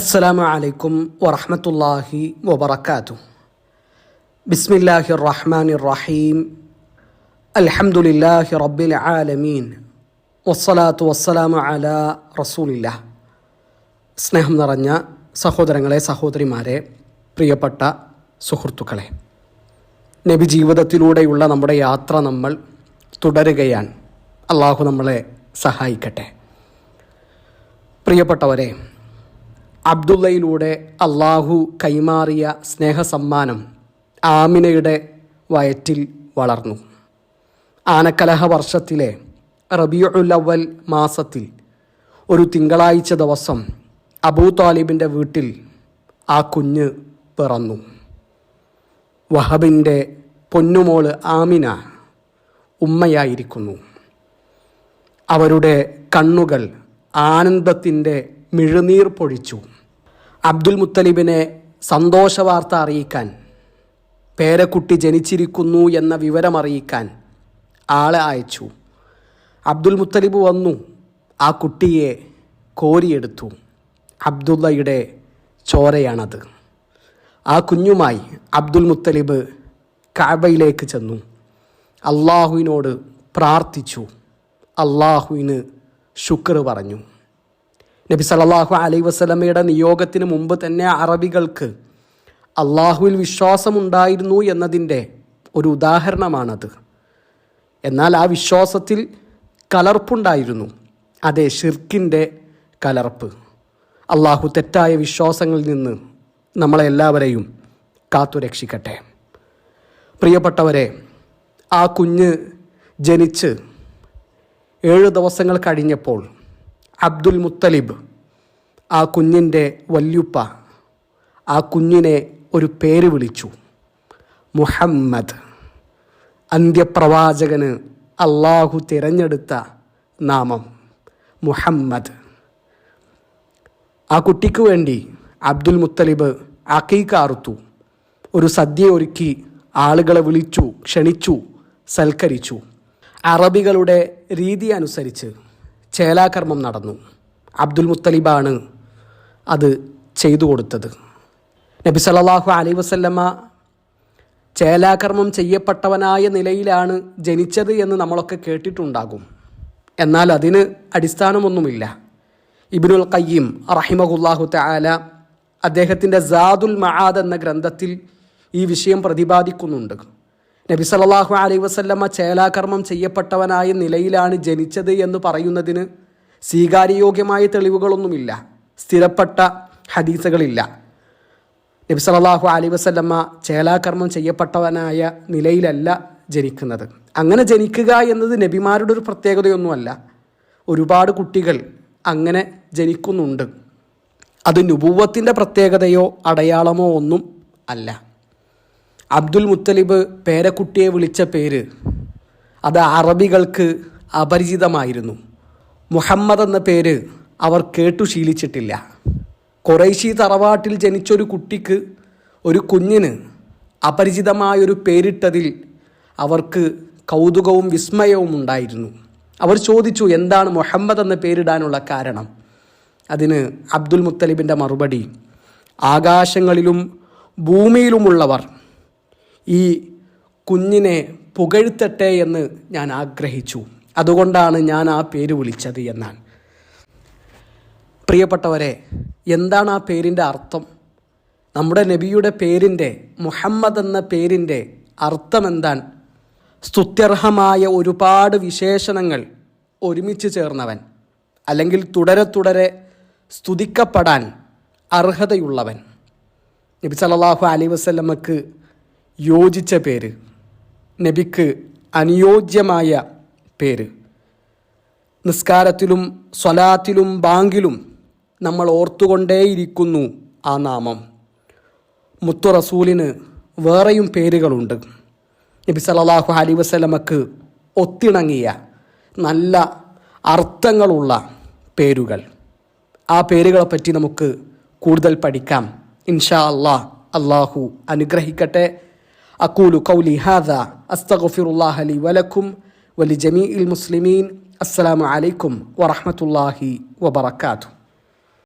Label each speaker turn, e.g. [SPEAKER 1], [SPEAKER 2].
[SPEAKER 1] അസ്സലാമു അലൈക്കും വറഹമത്തല്ലാഹി വബർക്കാത്തു ബിസ്മില്ലാഹി റഹ്മാൻ റഹീം അൽഹംദുലില്ലാഹി റബ്ബിൽ ആലമീൻ. വസ്സലാത്തു വസ്സലാമു അല റസൂലില്ല. സ്നേഹം നിറഞ്ഞ സഹോദരങ്ങളെ സഹോദരിമാരെ പ്രിയപ്പെട്ട സുഹൃത്തുക്കളെ. നബി ജീവിതത്തിലൂടെയുള്ള നമ്മുടെ യാത്ര നമ്മൾ തുടരുകയാണ്. അള്ളാഹു നമ്മളെ സഹായിക്കട്ടെ. പ്രിയപ്പെട്ടവരെ അബ്ദുള്ളയിലൂടെ അള്ളാഹു കൈമാറിയ സ്നേഹസമ്മാനം ആമിനയുടെ വയറ്റിൽ വളർന്നു. ആനക്കലഹ വർഷത്തിലെ റബിയുലവൽ മാസത്തിൽ ഒരു തിങ്കളാഴ്ച ദിവസം അബൂ താലിബിന്റെ വീട്ടിൽ ആ കുഞ്ഞ് പിറന്നു. വഹബിന്റെ പൊന്നുമോൾ ആമിന ഉമ്മയായിരിക്കുന്നു. അവരുടെ കണ്ണുകൾ ആനന്ദത്തിന്റെ മിഴുനീർ പൊഴിച്ചു. അബ്ദുൽ മുത്തലിബിനെ സന്തോഷവാർത്ത അറിയിക്കാൻ പേരക്കുട്ടി ജനിച്ചിരിക്കുന്നു എന്ന വിവരമറിയിക്കാൻ ആളെ അയച്ചു. അബ്ദുൽ മുത്തലിബ് വന്നു ആ കുട്ടിയെ കോരിയെടുത്തു. അബ്ദുള്ളയുടെ ചോരയാണത്. ആ കുഞ്ഞുമായി അബ്ദുൽ മുത്തലിബ് കാബയിലേക്ക് ചെന്നു. അള്ളാഹുവിനോട് പ്രാർത്ഥിച്ചു. അള്ളാഹുവിന് ശുക്ർ പറഞ്ഞു. നബി സലല്ലാഹു അലൈ വസ്ലമയുടെ നിയോഗത്തിന് മുമ്പ് തന്നെ അറബികൾക്ക് അള്ളാഹുവിൽ വിശ്വാസമുണ്ടായിരുന്നു എന്നതിന്റെ ഒരു ഉദാഹരണമാണത്. എന്നാൽ ആ വിശ്വാസത്തിൽ കലർപ്പുണ്ടായിരുന്നു. അതെ ഷിർക്കിന്റെ കലർപ്പ്. അള്ളാഹു തെറ്റായ വിശ്വാസങ്ങളിൽ നിന്ന് നമ്മളെല്ലാവരെയും കാത്തുരക്ഷിക്കട്ടെ. പ്രിയപ്പെട്ടവരെ ആ കുഞ്ഞ് ജനിച്ച് ഏഴ് ദിവസങ്ങൾ കഴിഞ്ഞപ്പോൾ അബ്ദുൽ മുത്തലിബ് ആ കുഞ്ഞിന്റെ വല്യുപ്പ ആ കുഞ്ഞിനെ ഒരു പേര് വിളിച്ചു. മുഹമ്മദ്. അന്ത്യപ്രവാചകന് അള്ളാഹു തിരഞ്ഞെടുത്ത നാമം മുഹമ്മദ്. ആ കുട്ടിക്ക് വേണ്ടി അബ്ദുൽ മുത്തലിബ് അക്കീക്കാർത്തു ഒരു സദ്യ ഒരുക്കി ആളുകളെ വിളിച്ചു ക്ഷണിച്ചു സൽക്കരിച്ചു. അറബികളുടെ രീതി അനുസരിച്ച് ചേലാകർമ്മം നടന്നു. അബ്ദുൽ മുത്തലിബാണ് അത് ചെയ്തു കൊടുത്തത്. നബി സല്ലാഹു അലൈ വസല്ലമ്മ ചേലാകർമ്മം ചെയ്യപ്പെട്ടവനായ നിലയിലാണ് ജനിച്ചത് എന്ന് നമ്മളൊക്കെ കേട്ടിട്ടുണ്ടാകും. എന്നാൽ അതിന് അടിസ്ഥാനമൊന്നുമില്ല. ഇബിനുൽ കയ്യീം റഹിമഹുല്ലാഹു തആല അദ്ദേഹത്തിന്റെ സാദുൽ മഹാദ് എന്ന ഗ്രന്ഥത്തിൽ ഈ വിഷയം പ്രതിപാദിക്കുന്നുണ്ട്. നബി സല്ലാഹു അലൈ വസല്ലമ്മ ചേലാകർമ്മം ചെയ്യപ്പെട്ടവനായ നിലയിലാണ് ജനിച്ചത് എന്ന് പറയുന്നതിന് സ്വീകാര്യയോഗ്യമായ തെളിവുകളൊന്നുമില്ല. സ്ഥിരപ്പെട്ട ഹദീസുകളില്ല. നബി സല്ലാഹു അലൈ വസല്ലമ്മ ചേലാകർമ്മം ചെയ്യപ്പെട്ടവനായ നിലയിലല്ല ജനിക്കുന്നത്. അങ്ങനെ ജനിക്കുക എന്നത് നബിമാരുടെ ഒരു പ്രത്യേകതയൊന്നുമല്ല. ഒരുപാട് കുട്ടികൾ അങ്ങനെ ജനിക്കുന്നുണ്ട്. അത് നുപൂവത്തിന്റെ പ്രത്യേകതയോ അടയാളമോ ഒന്നും അല്ല. അബ്ദുൽ മുത്തലിബ് പേരക്കുട്ടിയെ വിളിച്ച പേര് അത് അറബികൾക്ക് അപരിചിതമായിരുന്നു. മുഹമ്മദ് എന്ന പേര് അവർ കേട്ടു ശീലിച്ചിട്ടില്ല. കുറേശി തറവാട്ടിൽ ജനിച്ചൊരു കുട്ടിക്ക് ഒരു കുഞ്ഞിന് അപരിചിതമായൊരു പേരിട്ടതിൽ അവർക്ക് കൗതുകവും വിസ്മയവും ഉണ്ടായിരുന്നു. അവർ ചോദിച്ചു എന്താണ് മുഹമ്മദ് എന്ന പേരിടാനുള്ള കാരണം? അതിന് അബ്ദുൽ മുത്തലിബിന്റെ മറുപടി ആകാശങ്ങളിലും ഭൂമിയിലുമുള്ളവർ ഈ കുഞ്ഞിനെ പുകഴ്ത്തട്ടെ എന്ന് ഞാൻ ആഗ്രഹിച്ചു. അതുകൊണ്ടാണ് ഞാൻ ആ പേര് വിളിച്ചത് എന്നാൽ. പ്രിയപ്പെട്ടവരെ എന്താണ് ആ പേരിന്റെ അർത്ഥം? നമ്മുടെ നബിയുടെ പേരിന്റെ മുഹമ്മദ് എന്ന പേരിന്റെ അർത്ഥം എന്താണ്? സ്തുത്യർഹമായ ഒരുപാട് വിശേഷണങ്ങൾ ഒരുമിച്ച് ചേർന്നവൻ അല്ലെങ്കിൽ തുടരെ തുടരെ സ്തുതിക്കപ്പെടാൻ അർഹതയുള്ളവൻ. നബി സല്ലാഹു അലൈ വസ്ല്ലമ്മക്ക് യോജിച്ച പേര്. നബിക്ക് അനുയോജ്യമായ പേര്. നിസ്കാരത്തിലും സ്വലാത്തിലും ബാങ്കിലും നമ്മൾ ഓർത്തുകൊണ്ടേയിരിക്കുന്നു ആ നാമം. മുത്തു റസൂലിന് വേറെയും പേരുകളുണ്ട്. നബി സല്ലാഹു അലി വസ്ലമക്ക് ഒത്തിണങ്ങിയ നല്ല അർത്ഥങ്ങളുള്ള പേരുകൾ. ആ പേരുകളെ പറ്റി നമുക്ക് കൂടുതൽ പഠിക്കാം. ഇൻഷാ അള്ളാഹ് അള്ളാഹു അനുഗ്രഹിക്കട്ടെ. أقول قولي هذا. أستغفر الله لي ولكم ولجميع المسلمين. السلام عليكم ورحمة الله وبركاته.